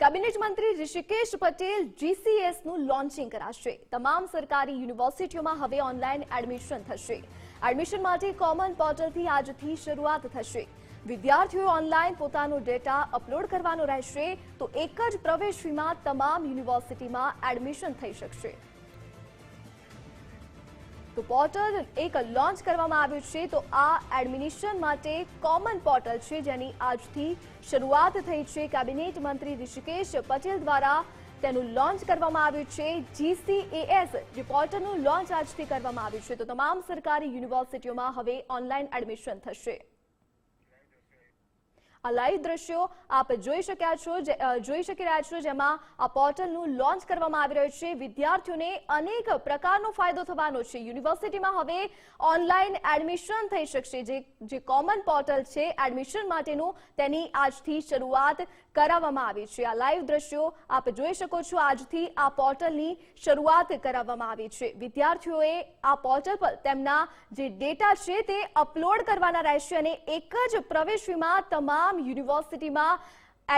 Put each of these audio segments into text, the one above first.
Cabinet મંત્રી Rishikesh Patel જીસીએસનું launching કરાશે. તમામ સરકારી યુનિવર્સિટીઓમાં હવે ઓનલાઈન એડમિશન થશે. એડમિશન માટે કોમન પોર્ટલથી આજથી શરૂઆત થશે. વિદ્યાર્થીઓ ઓનલાઈન પોતાનો ડેટા અપલોડ કરવાનો રહેશે, તો એક જ પ્રવેશ ફીમાં તમામ યુનિવર્સિટીમાં એડમિશન થઈ શકશે. તો પોર્ટલ એક લોન્ચ કરવામાં આવ્યું છે. તો આ એડમિનિશન માટે કોમન પોર્ટલ છે જેની આજથી શરૂઆત થઈ છે. કેબિનેટ મંત્રી ઋષિકેશ પટેલ દ્વારા તેનું લોન્ચ કરવામાં આવ્યું છે. જીસીએએસ જે પોર્ટલનું લોન્ચ આજથી કરવામાં આવ્યું છે. તો તમામ સરકારી યુનિવર્સિટીઓમાં હવે ઓનલાઈન એડમિશન થશે. આ લાઈવ દ્રશ્યો આપ જોઈ શક્યા છો જોઈ શકી રહ્યા છો જેમાં આ પોર્ટલનું લોન્ચ કરવામાં આવી રહ્યું છે. વિદ્યાર્થીઓને અનેક પ્રકારનો ફાયદો થવાનો છે. યુનિવર્સિટીમાં હવે ઓનલાઈન એડમિશન થઈ શકશે. જે જે કોમન પોર્ટલ છે એડમિશન માટેનું તેની આજથી શરૂઆત કરાવવામાં આવી છે. આ લાઈવ દ્રશ્યો આપ જોઈ શકો છો. આજથી આ પોર્ટલની શરૂઆત કરાવવામાં આવી છે. વિદ્યાર્થીઓએ આ પોર્ટલ પર તેમના જે ડેટા છે તે અપલોડ કરવાના રહેશે અને એક જ પ્રવેશ ફીમાં તમામ યુનિવર્સિટીમાં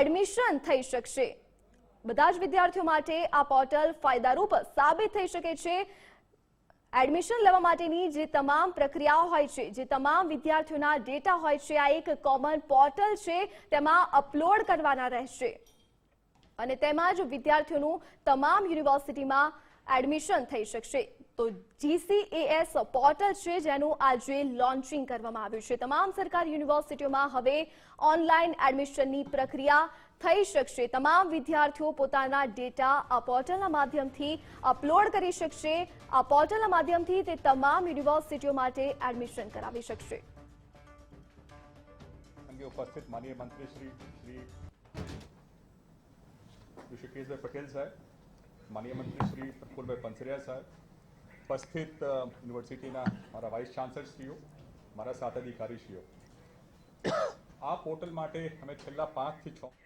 એડમિશન થઈ શકશે. બધા જ વિદ્યાર્થીઓ માટે આ પોર્ટલ ફાયદારૂપ સાબિત થઈ શકે છે. એડમિશન લેવા માટેની જે તમામ પ્રક્રિયાઓ હોય છે, જે તમામ વિદ્યાર્થીઓના ડેટા હોય છે, આ એક કોમન પોર્ટલ છે, તેમાં અપલોડ કરવાના રહેશે. અને તેમાં જ વિદ્યાર્થીઓનું તમામ યુનિવર્સિટીમાં એડમિશન થઈ શકશે. તો જીસીએએસ પોર્ટલ છે, જેનું આજે લોન્ચિંગ કરવામાં આવ્યું છે. તમામ સરકારી યુનિવર્સિટીઓમાં હવે ઓનલાઈન એડમિશનની પ્રક્રિયા થઈ શકશે. તમામ વિદ્યાર્થીઓ પોતાના ડેટા આ પોર્ટલના માધ્યમથી અપલોડ કરી શકશે. આ પોર્ટલના માધ્યમથી તે તમામ યુનિવર્સિટીઓ માટે એડમિશન કરાવી શકશે. ઉપસ્થિત માનીય મંત્રી શ્રી શ્રી ઋષિકેશભાઈ પટેલ સાહેબ માનીય મંત્રી શ્રી પ્રફુલભાઈ પંસરિયા સાહેબ ઉપસ્થિત યુનિવર્સિટીના મારા વાઇસ ચાન્સલરશ્રીઓ, મારા સાથ અધિકારીશ્રીઓ. આ પોર્ટલ માટે અમે છેલ્લા પાંચથી છ